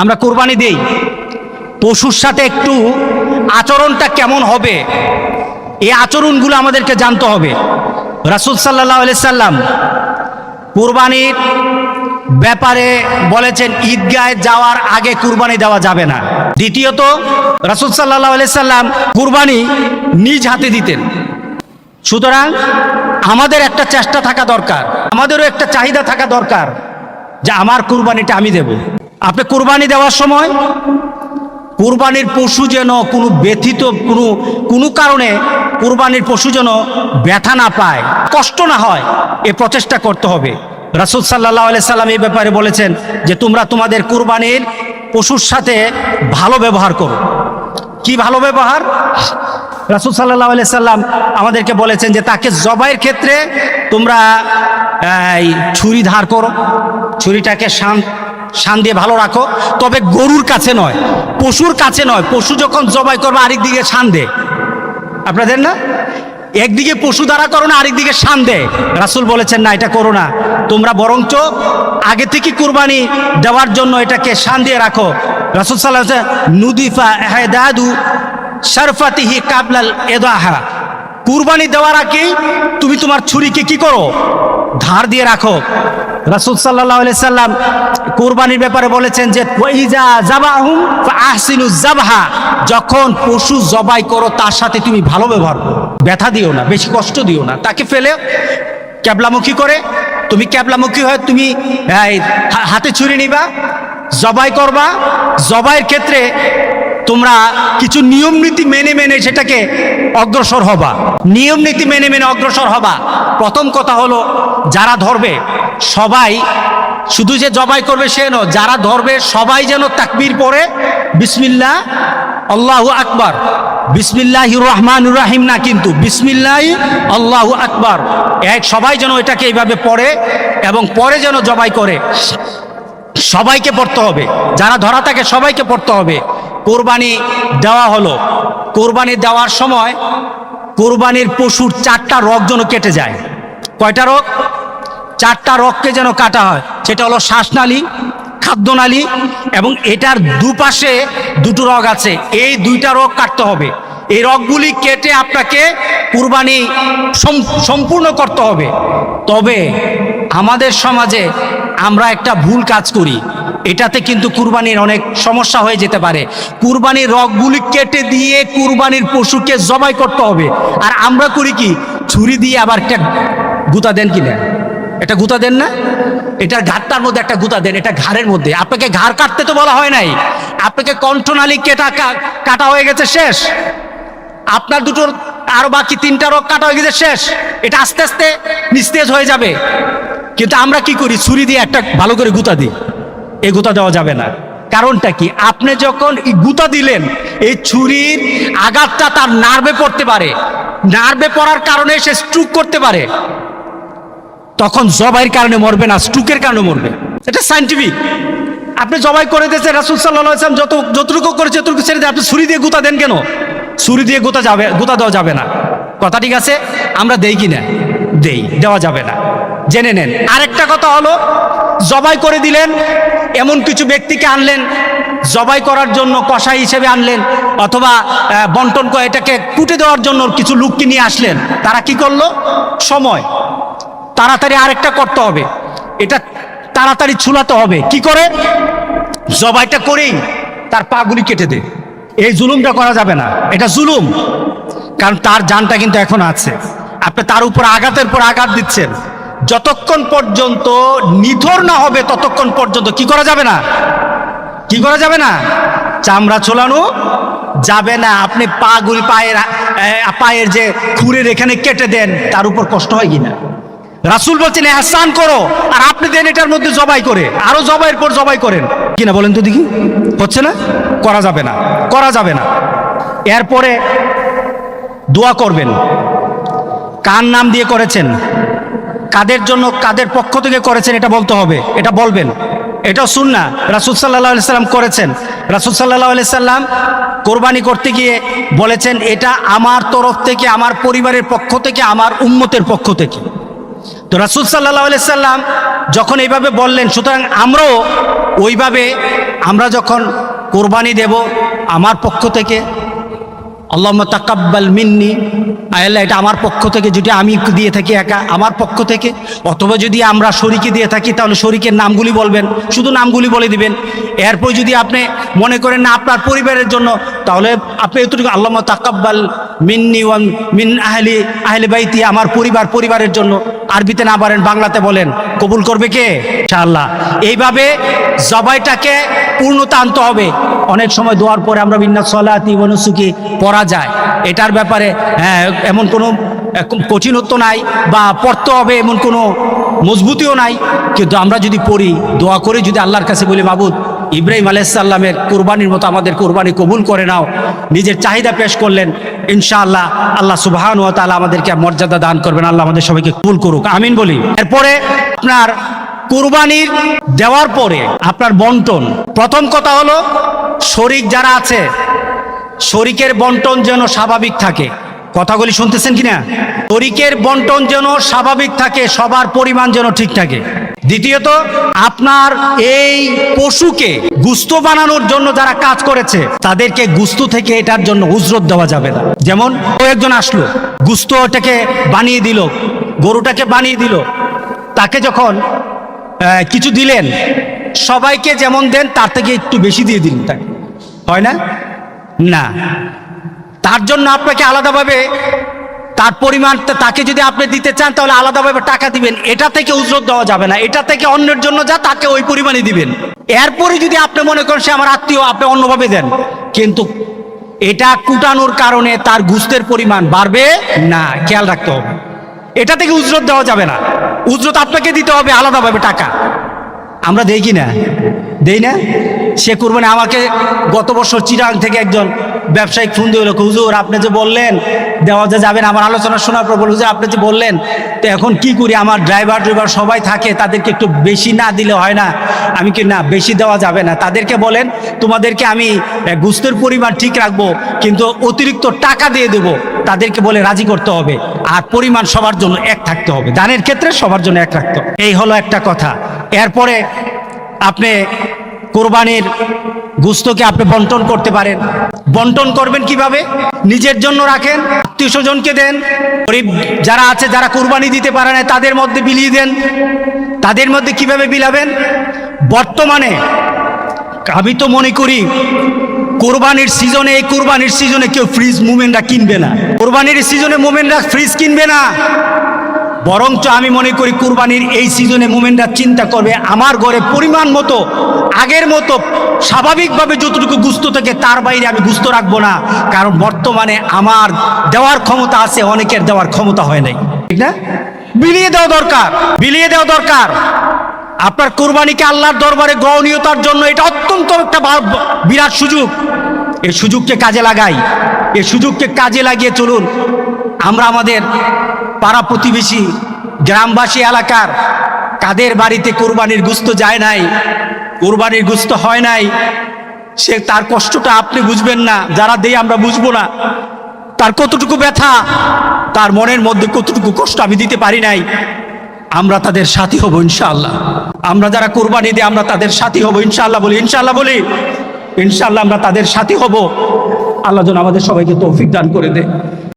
আমরা কোরবানি দেই। পশুর সাথে একটু আচরণটা কেমন হবে? এই আচরণগুলো আমাদেরকে জানতে হবে। রাসুল সাল্লাহ সাল্লাম কোরবানির ব্যাপারে বলেছেন ঈদগায় যাওয়ার আগে কুরবানি দেওয়া যাবে না। দ্বিতীয়ত, রাসুল সাল্লাহ সাল্লাম কুরবানি নিজ হাতে দিতেন। সুতরাং আমাদের একটা চেষ্টা থাকা দরকার, আমাদেরও একটা চাহিদা থাকা দরকার যে আমার কুরবানিটা আমি দেব। আপনি কুরবানি দেওয়ার সময় কুরবানির পশু যেন কোনো ব্যথিত কোনো কোনো কারণে কুরবানির পশু যেন ব্যথা না পায় কষ্ট না হয় এ প্রচেষ্টা করতে হবে। রাসুল সাল্লাহ সাল্লাম এই ব্যাপারে বলেছেন যে তোমরা তোমাদের কুরবানির পশুর সাথে ভালো ব্যবহার করো। কি ভালো ব্যবহার? রাসুল সাল্লাহ সাল্লাম আমাদেরকে বলেছেন যে তাকে জবাইয়ের ক্ষেত্রে তোমরা এই, ছুরি ধার করো। ছুরিটাকে শান শান দিয়ে ভালো রাখো। তবে গরুর কাছে নয়, পশুর কাছে নয়। পশু যখন জবাই করবে আরেক দিকে শান দে। আপনাদের না? একদিকে পশু দ্বারা করো না, আরেকদিকে শান দেয় রাসুল বলেছেন, না, এটা করো না। তোমরা বরঞ্চ আগে থেকে কুরবানি দেওয়ার জন্য এটাকে শান দিয়ে রাখো। রাসুল সাল্লাহ নুদিফা হেদাদু শরফাতিহি কাবলাল এদাহা কুরবানি দেওয়ার আগে তুমি তোমার ছুরিকে কি করো? ধার দিয়ে রাখো। রাসুল সাল্লাহ সাল্লাম কুরবানির ব্যাপারে বলেছেন যে ওয়াইজা জাবাহুম আহসিনু জাবহা যখন পশু জবাই করো, তার সাথে তুমি ভালো ব্যবহার করো। ব্যথা দিও না, বেশি কষ্ট দিও না। তাকে ফেলে ক্যাবলামুখী করে। তুমি ক্যাবলামুখী হয় তুমি হাতে ছুরি নিবা, জবাই করবা। জবাইয়ের ক্ষেত্রে তোমরা কিছু নিয়ম নীতি মেনে মেনে সেটাকে অগ্রসর হবা। নিয়ম নীতি মেনে মেনে অগ্রসর হবা। প্রথম কথা হলো, যারা ধরবে, সবাই শুধু যে জবাই করবে সে নয়, যারা ধরবে, সবাই যেন তাকবির পড়ে, বিসমিল্লাহ, আল্লাহ আকবার, বিসমিল্লাহ রহমান রাহিম না কিন্তু, বিসমিল্লাহ, আল্লাহ আকবার। এক, সবাই যেন এটাকে এইভাবে পড়ে এবং পরে যেন জবাই করে, সবাইকে পড়তে হবে। যারা ধরা থাকে, সবাইকে পড়তে হবে। কোরবানি দেওয়া হলো। কোরবানি দেওয়ার সময় কোরবানির পশুর চারটা রগ যেন কেটে যায়। কয়টা রোগ? চারটা রগকে যেন কাটা হয়। সেটা হলো শ্বাসনালী, খাদ্যনালী এবং এটার দুপাশে দুটো রগ আছে। এই দুইটা রোগ কাটতে হবে। এই রগগুলি কেটে আপনাকে কুরবানি সম্পূর্ণ করতে হবে। তবে আমাদের সমাজে আমরা একটা ভুল কাজ করি। এটাতে কিন্তু কুরবানির অনেক সমস্যা হয়ে যেতে পারে। কুরবানির রগগুলি কেটে দিয়ে কুরবানির পশুকে জবাই করতে হবে। আর আমরা করি কি, ছুরি দিয়ে আবার একটা গুতা দেন কিনা এটা গুতা দেন না? এটার ঘাটটার মধ্যে একটা গুতা দেন, এটা ঘাড়ের মধ্যে। আপনাকে ঘাড় কাটতে তো বলা হয় নাই। আপনাকে কণ্ঠনালী কেটা কা- কাটা হয়ে গেছে শেষ। আপনার দুটোর আরও বাকি তিনটা রোগ কাটা হয়ে গেছে শেষ। এটা আস্তে আস্তে নিস্তেজ হয়ে যাবে। কিন্তু আমরা কি করি, ছুরি দিয়ে একটা ভালো করে গুতা দিই। এই গুতা দেওয়া যাবে না। কারণটা কি? আপনি যখন গুতা দিলেন, এই ছুরির আঘাতটা তার নার্ভে পড়তে পারে। নার্ভে পড়ার কারণে সে স্ট্রুক করতে পারে। তখন জবাইয়ের কারণে মরবে না স্ট্রুকের কারণে মরবে। এটা সাইন্টিফিক আপনি জবাই করে দিয়েছেন, রাসুল সাল্লাহ ইসলাম যত যতটুকু করেছে যতটুকু ছেড়ে দিয়ে আপনি ছুরি দিয়ে গুতা দেন কেন? ছুরি দিয়ে গুতা যাবে গুতা দেওয়া যাবে না। কথা ঠিক আছে? আমরা দেই কি না দেই। দেওয়া যাবে না। জেনে নেন। আরেকটা কথা হলো, জবাই করে দিলেন, এমন কিছু ব্যক্তিকে আনলেন, জবাই করার জন্য কষাই হিসেবে আনলেন, অথবা বন্টন করে এটাকে কুটে দেওয়ার জন্য কিছু লোককে নিয়ে আসলেন। তারা কি করল? সময়। তাড়াতাড়ি আরেকটা করতে হবে। এটা তাড়াতাড়ি ছুলাতে হবে। কি করে? জবাইটা করেই তার পাগুলি কেটে দে। এই জুলুমটা করা যাবে না। এটা জুলুম। কারণ তার জানটা কিন্তু এখন আছে। আপনি তার উপর আঘাতের পর আঘাত দিচ্ছেন। যতক্ষণ পর্যন্ত নিথর না হবে, ততক্ষণ পর্যন্ত কি করা যাবে না? কি করা যাবে না? চামড়া ছোলানো যাবে না। আপনি পাগুলি পায়ের পায়ের যে খুরের এখানে কেটে দেন, তার উপর কষ্ট হয় কিনা? রাসুল বলছেন, এহসান করো। আর আপনি দেন এটার মধ্যে জবাই করে। আরও জবাইয়ের পর জবাই করেন। কিনা বলেন তো দেখি। হচ্ছে না? করা যাবে না। করা যাবে না। এরপরে দোয়া করবেন। কার নাম দিয়ে করেছেন? কাদের জন্য কাদের পক্ষ থেকে করেছেন এটা বলতে হবে, এটা বলবেন। এটা শুন না রাসুল সাল্লাহ সাল্লাম করেছেন। রাসুল সাল্লাহ সাল্লাম কোরবানি করতে গিয়ে বলেছেন, এটা আমার তরফ থেকে, আমার পরিবারের পক্ষ থেকে, আমার উম্মতের পক্ষ থেকে। তো রাসুল সাল্লাহ সাল্লাম যখন এইভাবে বললেন, সুতরাং আমরাও ওইভাবে, আমরা যখন কোরবানি দেব আমার পক্ষ থেকে আল্লাহ তাকাব্বাল মিন্নি। আল্লাহ এটা আমার পক্ষ থেকে যদি আমি দিয়ে থাকি একা, আমার পক্ষ থেকে। অথবা যদি আমরা শরিকে দিয়ে থাকি, তাহলে শরিকের নামগুলি বলবেন, শুধু নামগুলি বলে দিবেন। এরপর যদি আপনি মনে করেন না, আপনার পরিবারের জন্য, তাহলে আপনি এতটুকু আল্লাহ তাকাব্বাল মিন্নি ওয়ান মিন আহলি আহলি বাইতি, আমার পরিবার, পরিবারের জন্য। আরবিতে না পারেন, বাংলাতে বলেন। কবুল করবে কে? ইনশাআল্লাহ। এইভাবে জবাইটাকে পূর্ণতা আনতে হবে। অনেক সময় দোয়ার পরে আমরা বিন্যাস সলাতি বনসুকি পড়া যায়। এটার ব্যাপারে হ্যাঁ এমন কোনো কঠিনত্ব নাই বা পড়তে হবে এমন কোনো মজবুতিও নাই। কিন্তু আমরা যদি পড়ি, দোয়া করে যদি আল্লাহর কাছে বলি, মাবুদ ইব্রাহিম আলাইসাল্লামের কোরবানির মতো আমাদের কোরবানি কবুল করে নাও। নিজের চাহিদা পেশ করলেন। ইনশাআল্লাহ আল্লাহ সুবাহান ও তাআলা আমাদেরকে মর্যাদা দান করবেন। আল্লাহ আমাদের সবাইকে কবুল করুক। আমিন বলি। এরপরে আপনার কোরবানির দেওয়ার পরে আপনার বন্টন। প্রথম কথা হলো শরিক যারা আছে, শরিকের বন্টন যেন স্বাভাবিক থাকে। কথাগুলি শুনতেছেন কিনা? শরিকের বন্টন যেন স্বাভাবিক থাকে, সবার পরিমাণ যেন ঠিক থাকে। দ্বিতীয়ত, আপনার এই পশুকে গুস্ত বানানোর জন্য যারা কাজ করেছে, তাদেরকে গুস্ত থেকে এটার জন্য উজরত দেওয়া যাবে না। যেমন, ও একজন আসলো গুস্ত ওটাকে বানিয়ে দিল, গরুটাকে বানিয়ে দিল, তাকে যখন কিছু দিলেন, সবাইকে যেমন দেন, তার থেকে একটু বেশি দিয়ে দিন তাকে। হয় না? না। তার জন্য আপনাকে আলাদাভাবে তার পরিমাণটা তাকে যদি আপনি দিতে চান, তাহলে আলাদাভাবে টাকা দিবেন। এটা থেকে উজরত দেওয়া যাবে না। এটা থেকে অন্যের জন্য যা, তাকে ওই পরিমাণে দিবেন। এরপরে যদি আপনি মনে করেন সে আমার আত্মীয়, আপনি অন্যভাবে দেন। কিন্তু এটা কুটানোর কারণে তার গুস্তের পরিমাণ বাড়বে না। খেয়াল রাখতে হবে। এটা থেকে উজরত দেওয়া যাবে না। উজরত আপনাকে দিতে হবে আলাদাভাবে টাকা। আমরা কি না। দেই না? সে কুরবানি আমাকে গত বছর চিরাং থেকে একজন ব্যবসায়িক ফোন দিয়ে লোক হুজুর, আপনি যে বললেন দেওয়া যে যাবেন আমার আলোচনা শোনার পর বলল হুজুর, আপনি যে বললেন, তো এখন কি করি? আমার ড্রাইভার ড্রাইভার সবাই থাকে, তাদেরকে একটু বেশি না দিলে হয় না। আমি কি, না, বেশি দেওয়া যাবে না? তাদেরকে বলেন, তোমাদেরকে আমি গুস্তের পরিমাণ ঠিক রাখব, কিন্তু অতিরিক্ত টাকা দিয়ে দেবো। তাদেরকে বলে রাজি করতে হবে। আর পরিমাণ সবার জন্য এক থাকতে হবে। দানের ক্ষেত্রে সবার জন্য এক রাখতে এই হলো একটা কথা। এরপরে আপনি কোরবানির গুস্তকে আপনি বন্টন করতে পারেন। বন্টন করবেন কীভাবে? নিজের জন্য রাখেন, আত্মীয় স্বজনকে দেন, গরিব যারা আছে, যারা কোরবানি দিতে পারে না, তাদের মধ্যে বিলিয়ে দেন। তাদের মধ্যে কীভাবে বিলাবেন? বর্তমানে আমি তো মনে করি, কোরবানির সিজনে, এই কোরবানির সিজনে কেউ ফ্রিজ মুভমেন্টরা কিনবে না। কোরবানির সিজনে মুভমেন্টরা ফ্রিজ কিনবে না। বরঞ্চ আমি মনে করি কুরবানির এই সিজনে মুমেন্টরা চিন্তা করবে, আমার ঘরে পরিমাণ মতো, আগের মতো স্বাভাবিকভাবে যতটুকু গুস্ত থেকে তার বাইরে আমি গুস্ত রাখব না। কারণ বর্তমানে আমার দেওয়ার ক্ষমতা আছে, অনেকের দেওয়ার ক্ষমতা হয় নাই। ঠিক না? বিলিয়ে দেওয়া দরকার, বিলিয়ে দেওয়া দরকার। আপনার কোরবানিকে আল্লাহর দরবারে গ্রহণীয়তার জন্য এটা অত্যন্ত একটা বিরাট সুযোগ। এই সুযোগকে কাজে লাগাই, এই সুযোগকে কাজে লাগিয়ে চলুন। আমরা আমাদের পাড়া প্রতিবেশী গ্রামবাসী এলাকার কাদের বাড়িতে কোরবানির গুস্ত যায় নাই, কোরবানির গুস্ত হয় নাই, সে তার কষ্টটা আপনি বুঝবেন না, যারা দেই আমরা বুঝব না। তার কতটুকু ব্যথা, তার মনের মধ্যে কতটুকু কষ্ট আমি দিতে পারি নাই, আমরা তাদের সাথী হব ইনশাআল্লাহ। আমরা যারা কোরবানি দিই আমরা তাদের সাথী হব ইনশাআল্লাহ বলি ইনশাআল্লাহ বলি, ইনশাআল্লাহ আমরা তাদের সাথী হব। আল্লাহ যেন আমাদের সবাইকে তৌফিক দান করে দেয়।